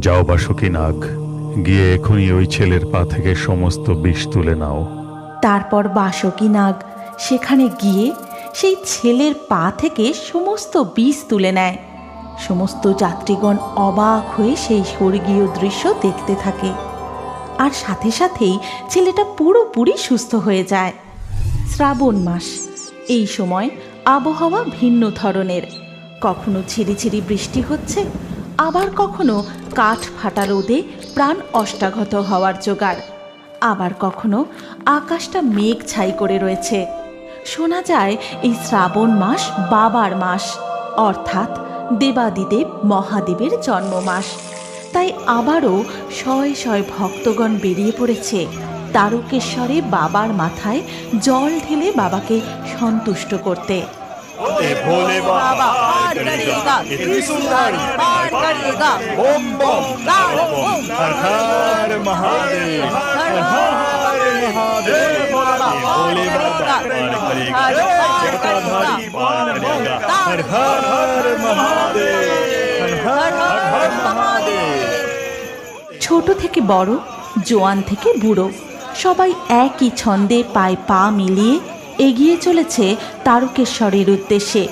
যাও বাসুকি নাগ, গিয়ে এখনই ওই ছেলের পা থেকে সমস্ত বিষ তুলে নাও। তারপর বাসকি নাগ, সেখানে গিয়ে সেই ছেলের পা থেকে সমস্ত বিষ তুলে নেয়। সমস্ত যাত্রীগণ অবাক হয়ে সেই স্বর্গীয় দৃশ্য দেখতে থাকে। আর সাথে সাথেই ছেলেটা পুরোপুরি সুস্থ হয়ে যায়। শ্রাবণ মাস, এই সময় আবহাওয়া ভিন্ন ধরনের। কখনো ছিরিছিরি বৃষ্টি হচ্ছে আবার কখনো কাঠ ফাটা রোদে প্রাণ অষ্টাঘত হওয়ার জোগাড়। আবার কখনো আকাশটা মেঘ ছাই করে রয়েছে। শোনা যায় এই শ্রাবণ মাস বাবার মাস, অর্থাৎ দেবাদিদেব মহাদেবের জন্ম মাস তাই আবারও শয় শয় ভক্তগণ বেরিয়ে পড়েছে। তারকেশ্বরে বাবার মাথায় জল ঢেলে বাবাকে সন্তুষ্ট করতে। भोले बाबा पार करेगा त्रिशूलधारी पार करेगा ओम बम हर हर महादेव हर हर महादेव भोले बाबा पार करेगा जटाधारी पार करेगा हर हर महादेव हर हर हर महादेव ছোট থেকে বড় জোয়ান থেকে বুড়ো সবাই একই ছন্দে পায়ে পা মিলিয়ে এগিয়ে চলেছে তারকেশ্বরের উদ্দেশ্যে।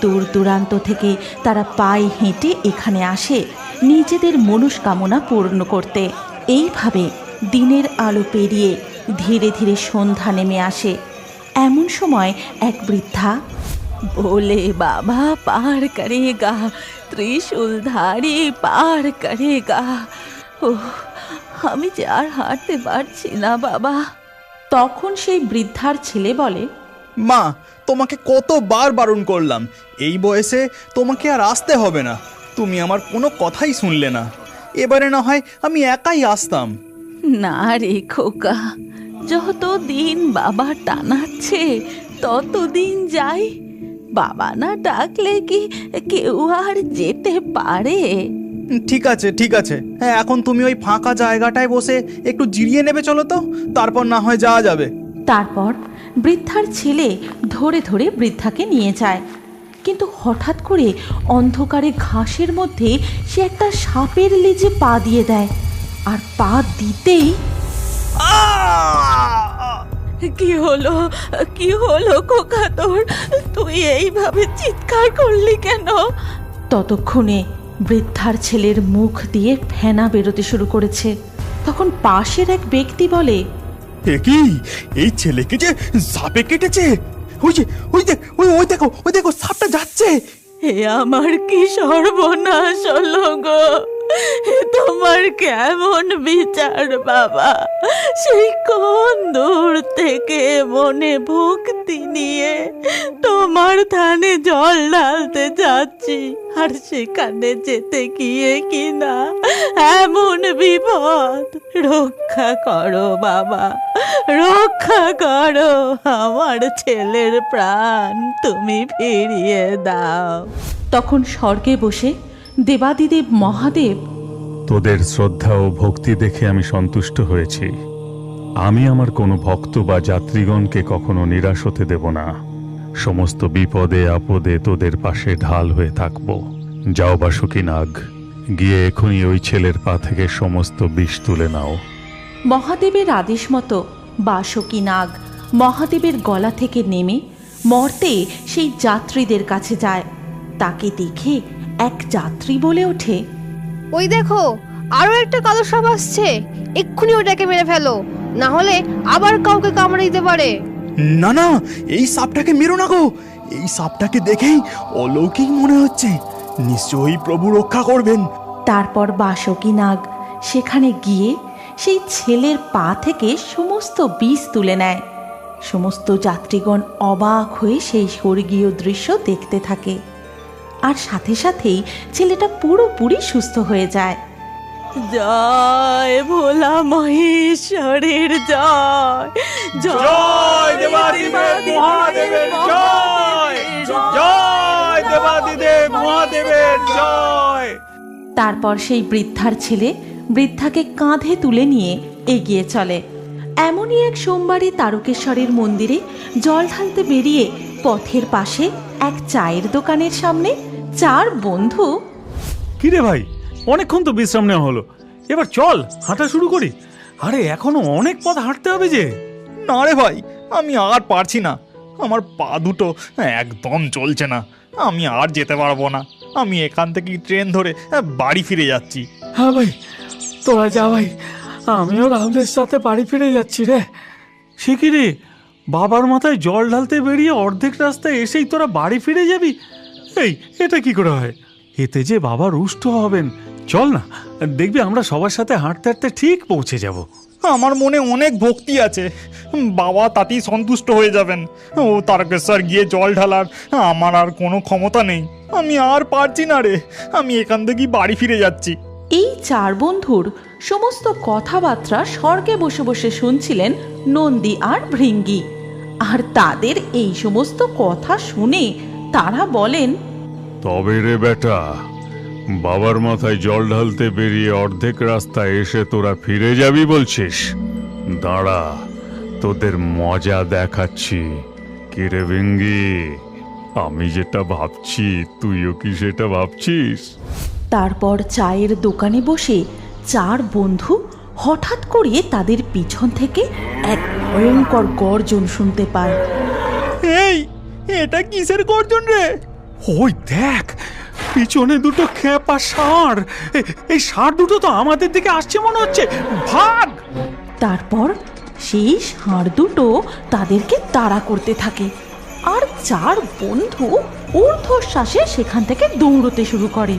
দূর দূরান্ত থেকে তারা পায়ে হেঁটে এখানে আসে নিজেদের মনস্কামনা পূর্ণ করতে। এইভাবে দিনের আলো পেরিয়ে ধীরে ধীরে সন্ধ্যা নেমে আসে। এমন সময় এক বৃদ্ধা, বলে বাবা, পার করেগা ত্রিশূলধারী পার করেগা। ও আমি যে আর হাঁটতে পারছি না বাবা। তখন সেই বৃদ্ধার ছেলে বলে মা তোমাকে কতবার বারণ করলাম। এই বয়সে তোমাকে আর আসতে হবে না। তুমি আমার কোনো কথাই শুনলে না। এবারে না হয় আমি একাই আসতাম। না রে খোকা যত দিন বাবা টানাচ্ছে ততদিন যাই। বাবা না ডাকলে কি কেউ আর যেতে পারে? ঠিক আছে ঠিক আছে। হ্যাঁ এখন তুমি ওই ফাঁকা জায়গাটায় বসে একটু জিরিয়ে নেবে চলো তো তারপর না হয় যাওয়া যাবে। তারপর বৃদ্ধার ছেলে ধরে ধরে বৃদ্ধাকে নিয়ে যায়। কিন্তু হঠাৎ করে অন্ধকারে ঘাসের মধ্যে সে একটা সাপের লেজে পা দিয়ে দেয়। আর পা দিতেই কি হলো? কি হলো কোকা তোর? তুই এইভাবে চিৎকার করলি কেন? ততক্ষণে বৃদ্ধার ছেলের মুখ দিয়ে ফেনা বেরোতে শুরু করেছে। তখন পাশের এক ব্যক্তি বলে কি? এই ছেলেকে যে সাপে কেটেছে? ওই যে ওই দেখ ওই ওই দেখো ওই দেখো সাপটা যাচ্ছে। হে আমার কি সর্বনাশ হলো গো? তোমার কেমন বিচার, বাবা? সেই কোন দূর থেকে মনে ভক্তি নিয়ে তোমার থানে জল ঢালতে যাচ্ছি, আর সেখানে যেতে গিয়ে কিনা এমন বিপদ। রক্ষা করো, বাবা, রক্ষা করো, আমার ছেলের প্রাণ তুমি ফিরিয়ে দাও। তখন স্বর্গে বসে দেবাদিদেব মহাদেব। তোদের শ্রদ্ধা ও ভক্তি দেখে আমি সন্তুষ্ট হয়েছি। আমি আমার কোনো ভক্ত বা যাত্রীগণকে কখনো নিরাশ হতে দেব না। সমস্ত বিপদে আপদে তোদের পাশে ঢাল হয়ে থাকব। যাও বাসুকি নাগ গিয়ে এখনই ওই ছেলের পা থেকে সমস্ত বিষ তুলে নাও। মহাদেবের আদেশ মতো বাসকী নাগ মহাদেবের গলা থেকে নেমে মর্তে সেই যাত্রীদের কাছে যায়। তাকে দেখে এক যাত্রী বলে ওঠে। ওই দেখো আরও একটা কালো সাপ আসছে। এক্ষুনি ওটাকে মেরে ফেলো না হলে আবার কাউকে কামড়ে দিতে পারে। না না এই সাপটাকে মেরো না গো। এই সাপটাকে দেখেই অলৌকিক মনে হচ্ছে। নিশ্চয়ই প্রভু রক্ষা করবেন। তারপর বাসকী নাগ সেখানে গিয়ে সেই ছেলের পা থেকে সমস্ত বীজ তুলে নেয়। সমস্ত যাত্রীগণ অবাক হয়ে সেই স্বর্গীয় দৃশ্য দেখতে থাকে। আর সাথে সাথেই ছেলেটা পুরোপুরি সুস্থ হয়ে যায়। জয় ভোলা মহেশ্বরের জয়। জয় মহাদেবের জয়। জয় দেবাদিদেব মহাদেবের জয়। তারপর সেই বৃদ্ধার ছেলে বৃদ্ধাকে কাঁধে তুলে নিয়ে এগিয়ে চলে। এমনই এক সোমবারে তারকেশ্বরের মন্দিরে জল ঢালতে বেরিয়ে পথের পাশে এক চায়ের দোকানের সামনে চার বন্ধু? কিরে ভাই অনেকক্ষণ তো বিশ্রাম নেওয়া হলো। এবার চল হাঁটা শুরু করি। আরে এখনও অনেক পথ হাঁটতে হবে যে। না রে ভাই আমি আর পারছি না। আমার পা দুটো একদম চলছে না। আমি আর যেতে পারব না। আমি এখান থেকে ট্রেন ধরে বাড়ি ফিরে যাচ্ছি। হ্যাঁ ভাই তোরা যা ভাই আমিও রাহুলের সাথে বাড়ি ফিরে যাচ্ছি রে। সে কি রে বাবার মাথায় জল ঢালতে বেরিয়ে অর্ধেক রাস্তায় এসেই তোরা বাড়ি ফিরে যাবি। এই এটা কি করে হয়? এতে যে বাবা রুষ্ট হবেন। চল না দেখবি আমরা সবার সাথে হাঁটতে হাঁটতে ঠিক পৌঁছে যাব। আমার মনে অনেক ভক্তি আছে। বাবা তাতেই সন্তুষ্ট হয়ে যাবেন। ও তারকেশ্বর গিয়ে জল ঢালার আমার আর কোনো ক্ষমতা নেই। আমি আর পারছি না রে আমি এখান থেকেই বাড়ি ফিরে যাচ্ছি। এই চার বন্ধুর সমস্ত কথাবার্তা স্বর্গে বসে বসে শুনছিলেন নন্দী আর ভৃঙ্গি। আর তাদের এই সমস্ত কথা শুনে তারা বলেন তবে রে বেটা বাবার মাথায় জল ঢালতে বেরিয়ে অর্ধেক রাস্তায় এসে তোরা ফিরে যাবি বলছিস? দাঁড়া তোদের মজা দেখাচ্ছি। কিরে ভিঙ্গি আমি যেটা ভাবছি তুইও কি সেটা ভাবছিস? তারপর চায়ের দোকানে বসে চার বন্ধু হঠাৎ করে তাদের পিছন থেকে এক ভয়ঙ্কর গর্জন শুনতে পায়। এই এটা কিসের গর্জন রে? ওই দেখ পিছনে দুটো খেপা ষাঁড় এই ষাঁড় দুটো তো আমাদের দিকে আসছে মনে হচ্ছে ভাগ তারপর সেই ষাঁড় দুটো তাদেরকে তাড়া করতে থাকে আর চার বন্ধু ঊর্ধ্বশ্বাসে সেখান থেকে দৌড়তে শুরু করে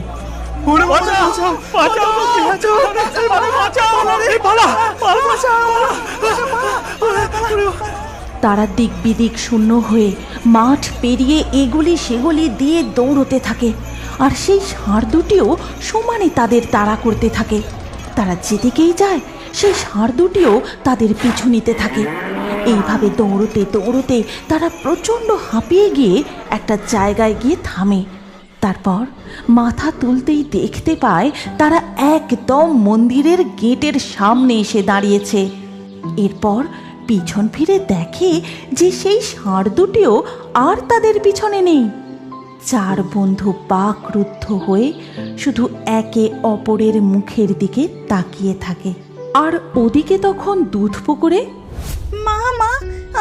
ওরে বাঁচাও তারা দিক বিদিক শূন্য হয়ে মাঠ পেরিয়ে এগুলি সেগুলি দিয়ে দৌড়তে থাকে। আর সেই ষাঁড় দুটিও সমানে তাদের তাড়া করতে থাকে। তারা যেদিকেই যায়, সেই ষাঁড় দুটিও তাদের পিছু নিতে থাকে। এইভাবে দৌড়তে দৌড়তে তারা প্রচণ্ড হাঁপিয়ে গিয়ে একটা জায়গায় গিয়ে থামে। তারপর মাথা তুলতেই দেখতে পায়, তারা একদম মন্দিরের গেটের সামনে এসে দাঁড়িয়েছে। এরপর পিছন ফিরে দেখে যে সেই ষাঁড় দুটিও আর তাদের পিছনে নেই। চার বন্ধু বাকরুদ্ধ হয়ে শুধু একে অপরের মুখের দিকে তাকিয়ে থাকে। আর ওদিকে তখন দুধ পুকুরে মা মা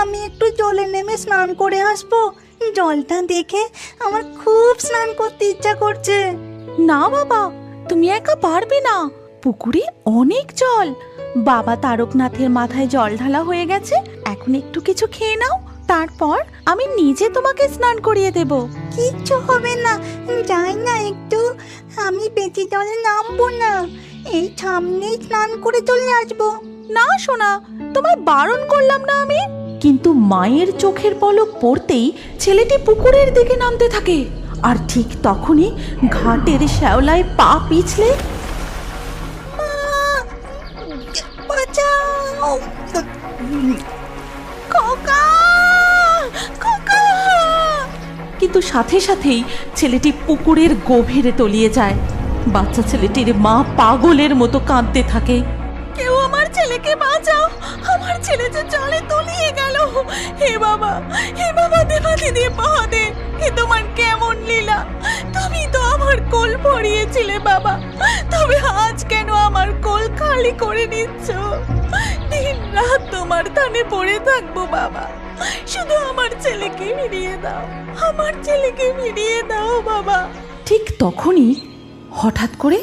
আমি একটু জলে নেমে স্নান করে আসব। জলটা দেখে আমার খুব স্নান করতে ইচ্ছা করছে। না বাবা তুমি একা পারবে না। পুকুরে অনেক জল। বাবা তারকনাথের মাথায় জল ঢালা হয়ে গেছে। এখন একটু কিছু খেয়ে নাও। তারপর আমি নিজে তোমাকে স্নান করিয়ে দেব। কিচ্ছু হবে না। যাই না একটু। আমি বেঁচে জলে নামবো না। এই সামনেই স্নান করে চলে আসব। না সোনা তোমায় বারণ করলাম না আমি। কিন্তু মায়ের চোখের পলক পড়তেই ছেলেটি পুকুরের দিকে নামতে থাকে। আর ঠিক তখনই ঘাটের শ্যাওলায় পা পিছলে খোকা! খোকা! কিন্তু সাথে সাথেই ছেলেটি পুকুরের গভীরে তলিয়ে যায়। বাচ্চা ছেলেটির মা পাগলের মতো কাঁদতে থাকে। কেউ আমার ছেলেকে বাঁচাও! আমার ছেলে যে জলে তলিয়ে গেল। হে বাবা! হে বাবা, দেবাদিদি, মহাদেব! হে তোমার কেমন লীলা? তুমি তো আমার কোল ভরিয়েছিলে বাবা। তবে আজ কেন আমার কোল খালি করে নিচ্ছ? দিন রাত তোমার থানে পড়ে থাকব, বাবা। শুধু আমার ছেলেকে ফিরিয়ে দাও, আমার ছেলেকে ফিরিয়ে দাও, বাবা। ঠিক তখনই হঠাৎ করে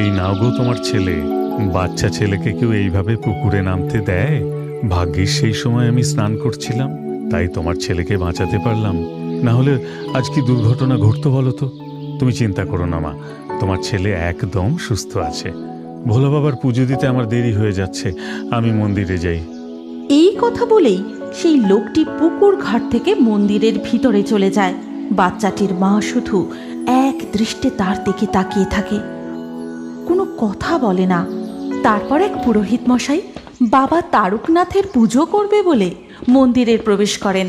এই নাও গো তোমার ছেলে। বাচ্চা ছেলেকে কেউ এইভাবে পুকুরে নামতে দেয়? ভাগ্যিস সেই সময় আমি স্নান করছিলাম, তাই তোমার ছেলেকে বাঁচাতে পারলাম। না হলে আজ কি দুর্ঘটনা ঘটতো বলো তো? তুমি চিন্তা করো না মা, তোমার ছেলে একদম সুস্থ আছে। ভোলা বাবার পুজো দিতে আমার দেরি হয়ে যাচ্ছে, আমি মন্দিরে যাই। এই কথা বলেই সেই লোকটি পুকুর ঘাট থেকে মন্দিরের ভিতরে চলে যায়। বাচ্চাটির মা শুধু এক দৃষ্টে তার দিকে তাকিয়ে থাকে। কোনো কথা বলে না। তারপর এক পুরোহিত মশাই বাবা তারকনাথের পুজো করবে বলে মন্দিরের প্রবেশ করেন।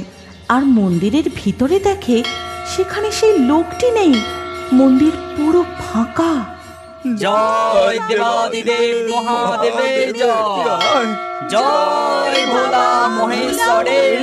আর মন্দিরের ভিতরে দেখে সেখানে সেই লোকটি নেই। মন্দির পুরো ফাঁকা। জয় দেবাদিদেব জয়। জয় ভোলা মহেশ্বরের